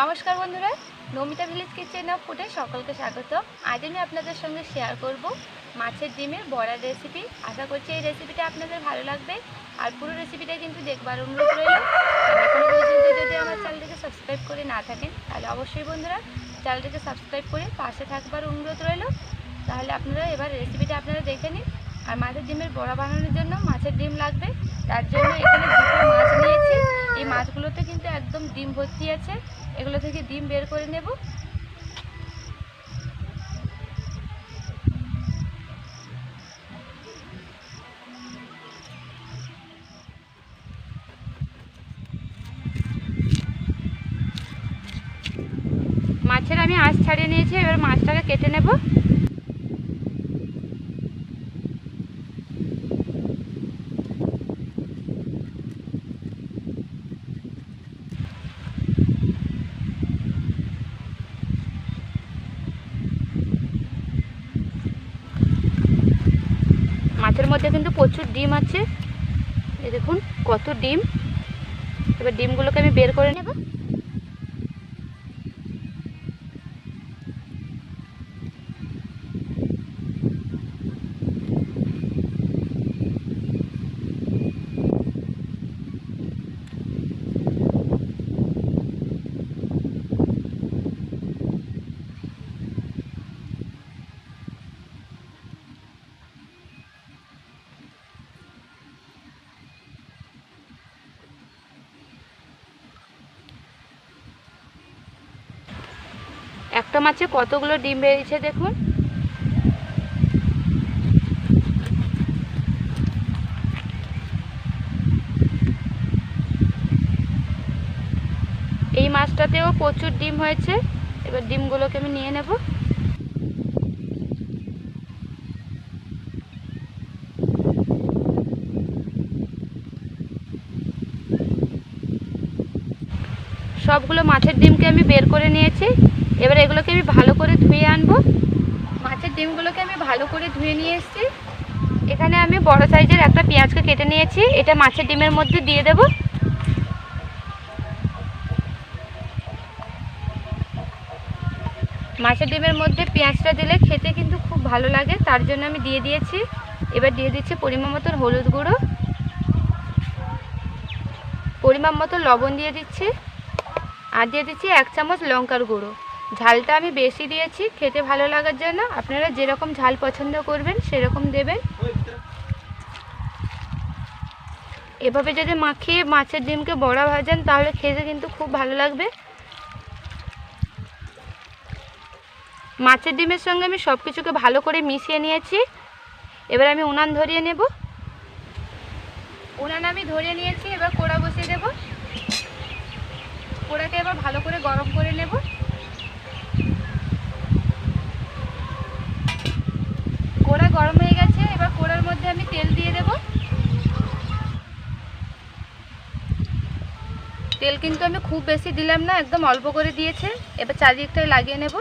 নমস্কার বন্ধুরা, Namita village kitchen of ফুডে সকলকে স্বাগত। আজ আমি আপনাদের সঙ্গে শেয়ার করব মাছের ডিমের বড়ার রেসিপি আশা করছি এই রেসিপিটা আপনাদের ভালো লাগবে। আর পুরো রেসিপিটা কিন্তু দেখবার অনুরোধ রইল। আর এখনও পর্যন্ত যদি আমার চ্যানেলটিকে সাবস্ক্রাইব করে না থাকেন, তাহলে অবশ্যই বন্ধুরা চ্যানেলটিকে সাবস্ক্রাইব করে পাশে থাকবার অনুরোধ রইল। তাহলে আপনারা এবার রেসিপিটা আপনারা দেখে নিন। আর মাছের ডিমের বড়া বানানোর জন্য মাছের ডিম লাগবে। তার জন্য এখানে দুটো মাছ নিয়েছি। এই মাছগুলোতে কিন্তু একদম ডিম ভর্তি আছে। এগুলো থেকে ডিম বের করে নেব। মাছের আমি আঁশ ছাড়িয়ে নিয়েছি, এবার মাছটাকে কেটে নেব মাছের মধ্যে কিন্তু প্রচুর ডিম আছে। এই দেখুন, কত ডিম। এবার ডিমগুলোকে আমি বের করে নেব। একটা মাছে কতগুলো ডিম বেরিয়েছে দেখুন। এই মাছটাতেও প্রচুর ডিম হয়েছে। এবার ডিমগুলোকে আমি নিয়ে নেব। সবগুলো মাছের ডিমকে আমি বের করে নিয়েছি। এবার এগুলোকে আমি ভালো করে ধুয়ে আনব। মাছের ডিমগুলোকে আমি ভালো করে ধুয়ে নিয়ে এসেছি। এখানে আমি বড় সাইজের একটা পেঁয়াজকে কেটে নিয়েছি। এটা মাছের ডিমের মধ্যে দিয়ে দেব। মাছের ডিমের মধ্যে পেঁয়াজটা দিলে খেতে কিন্তু খুব ভালো লাগে, তার জন্য আমি দিয়ে দিয়েছি। এবার দিয়ে দিচ্ছি পরিমাণ মতন হলুদ গুঁড়ো। পরিমাণ মতো লবণ দিয়ে দিচ্ছি। আর দিয়ে দিচ্ছি এক চামচ লঙ্কার গুঁড়ো। ঝালটা আমি বেশি দিয়েছি, খেতে ভালো লাগার জন্য। আপনারা যেরকম ঝাল পছন্দ করবেন, সেরকম দেবেন। এভাবে যদি মাখিয়ে মাছের ডিমকে বড়া ভাজেন, তাহলে খেতে কিন্তু খুব ভালো লাগবে। মাছের ডিমের সঙ্গে আমি সব কিছুকে ভালো করে মিশিয়ে নিয়েছি। এবার আমি উনান ধরিয়ে নেব। উনান আমি ধরিয়ে নিয়েছি, এবার কোড়া বসিয়ে দেবো। কোড়াকে এবার ভালো করে গরম করে নেব কোড়া গরম হয়ে গেছে, এবার কোড়ার মধ্যে আমি তেল দিয়ে দেব। তেল কিন্তু আমি খুব বেশি দিলাম না, একদম অল্প করে দিয়েছে। এবার চারিদিকটায় লাগিয়ে নেব।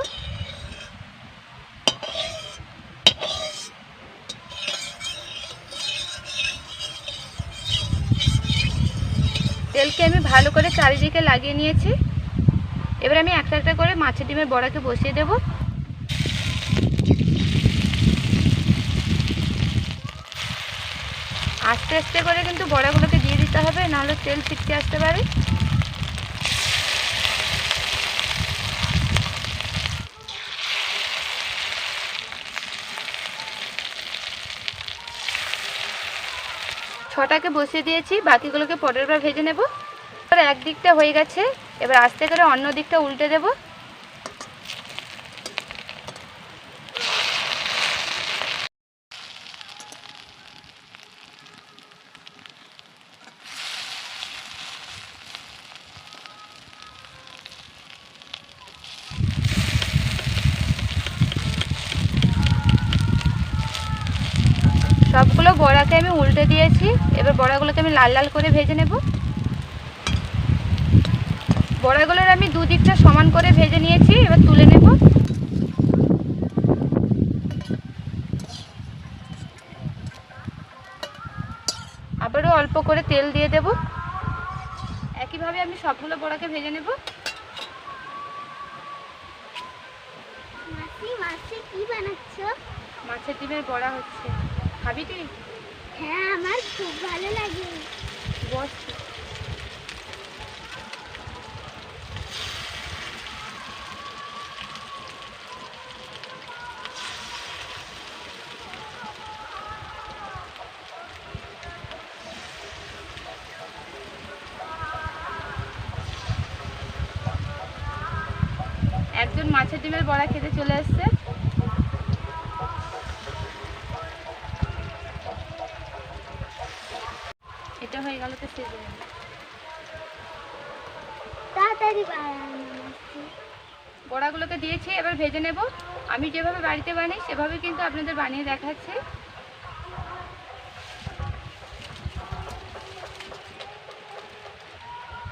তেলকে আমি ভালো করে চারিদিকে লাগিয়ে নিয়েছি। এবার আমি একটা একটা করে মাছের ডিমের বড়াকে বসিয়ে দেব। আস্তে আস্তে করে কিন্তু বড়াগুলোকে দিয়ে দিতে হবে, নাহলে তেল ছিটকে আসতে পারে। ছটাকে বসিয়ে দিয়েছি, বাকিগুলোকে পরের বার ভেজে নেব। এবার এক দিকটা হয়ে গেছে, এবার আস্তে করে অন্য দিকটা উল্টে দেব। সবগুলো বড়াকে আমি উল্টে দিয়েছি। এবার বড়াগুলোকে আমি লাল লাল করে ভেজে নেব। বড়াগুলোর আমি দুদিকটা সমান করে ভেজে নিয়েছি এবার তুলে নেব। আবারও অল্প করে তেল দিয়ে দেব। একইভাবে আমি সবগুলো বড়াকে ভেজে নেব। মাছের ডিমের বড়া হচ্ছে। খাবি তুই? হ্যাঁ আমার খুব ভালো লাগে। বস। একজন মাছের ডিমের বড়া খেতে চলে এসছে এটা হয়ে গেল তো শেষ হয়ে গেল। তাড়াতাড়ি বানানো মাসি বড়াগুলোকে দিয়েছি, এবার ভেজে নেব। আমি যেভাবে বাড়িতে বানাই, সেভাবে কিন্তু আপনাদের বানিয়ে দেখাচ্ছি।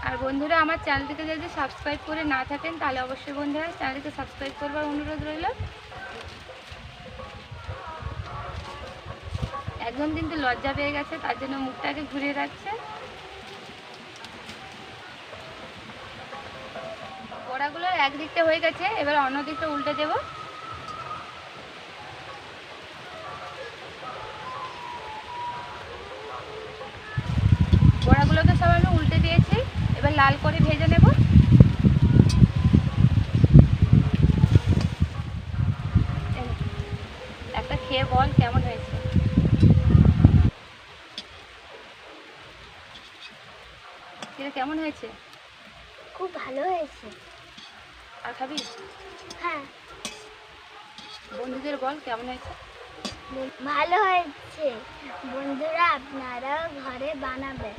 আর বন্ধুরা, আমার চ্যানেলটিকে যদি সাবস্ক্রাইব করে না থাকেন, তাহলে অবশ্যই বন্ধুরা চ্যানেলটিকে সাবস্ক্রাইব করবার অনুরোধ রইল। একদম কিন্তু লজ্জা পেয়ে গেছে, তার জন্য মুখটাকে ঘুরিয়ে রাখছে। বড়াগুলো একদিকটা হয়ে গেছে, এবার অন্য দিকটা উল্টে দেবো। বড়াগুলোকে সব আমি উল্টে দিয়েছি, এবার লাল করে ভেজে নেব। একটা খেয়ে বল কেমন হয়েছে। কেমন হয়েছে? খুব ভালো হয়েছে। আর খাবি? হ্যাঁ। বন্ধুদের বল কেমন হয়েছে? ভালো হয়েছে। বন্ধুরা আপনারাও ঘরে বানাবেন।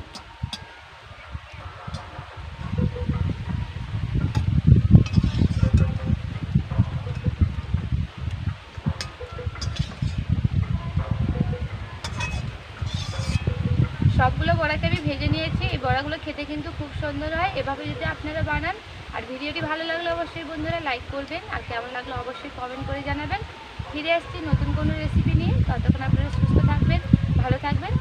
সবগুলো বড়াকে আমি ভেজে নিয়েছি। এই বড়াগুলো খেতে কিন্তু খুব সুন্দর হয়। এভাবে যদি আপনারা বানান আর ভিডিওটি ভালো লাগলে অবশ্যই বন্ধুরা লাইক করবেন, আর কেমন লাগল অবশ্যই কমেন্ট করে জানাবেন। ফিরে আসছি নতুন কোনো রেসিপি নিয়ে। ততক্ষণ আপনারা সুস্থ থাকবেন, ভালো থাকবেন।